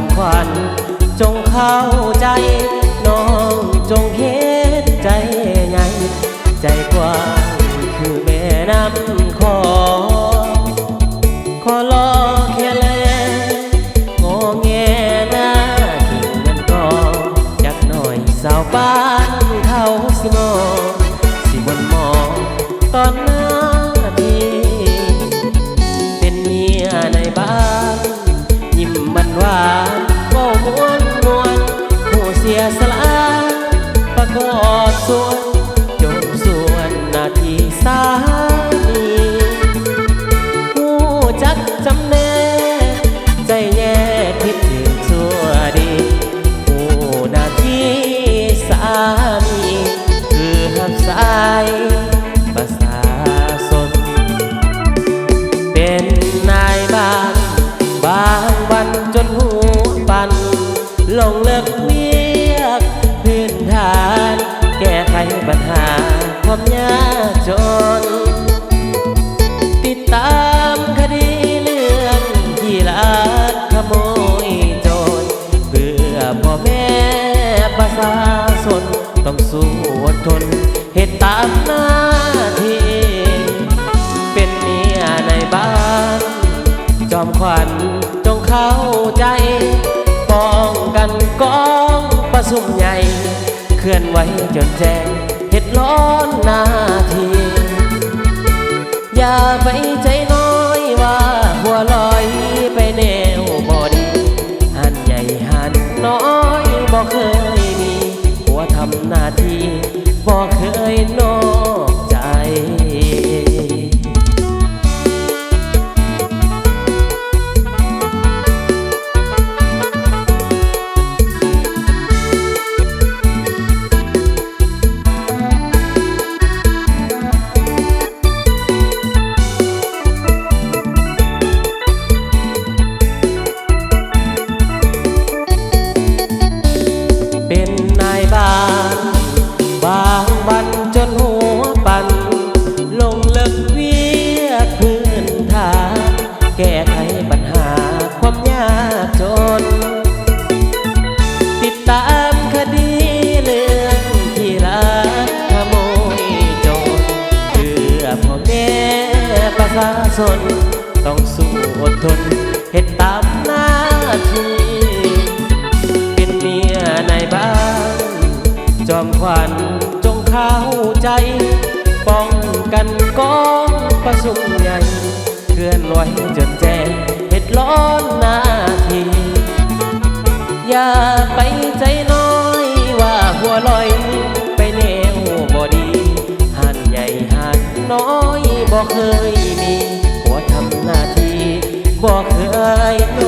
ในบ้านจอมขวัญจงเข้าใจ น้องจงเฮ็ดใจใหญ่ใจกว้างคือแม่น้ำ สียสละประกอบส่วน ต้องสู้อดทนเหตุตามหน้าที่ เป็นเมียในบ้าน จอมขวัญจงเข้าใจป้องกันกองประสุมใหญ่ เคลื่อนไหวจนแจ้งเหตุร้อนหนาทีอย่าไปใจ หน้าที่บอกเคยน ปัน ลงเลิกเวียกพื้นฐานแก้ไขปัญหาความยากจน ติดตามคดีเรื่องที่รักขโมยโจรเพื่อพ่อแม่ประชาชนต้องสู้อดทนเหตุตามหน้าที่เป็นเมียในบ้านจอมขวัญ กันกองประสุมใหญ่เคลื่อนไหวจนแจ้งเหตุร้อนนาที อย่าไปใจน้อยว่าหัวลอยไปแนวบ่ดีหันใหญ่หันน้อยบ่เคยมี หัวทำหน้าที่บ่เคยน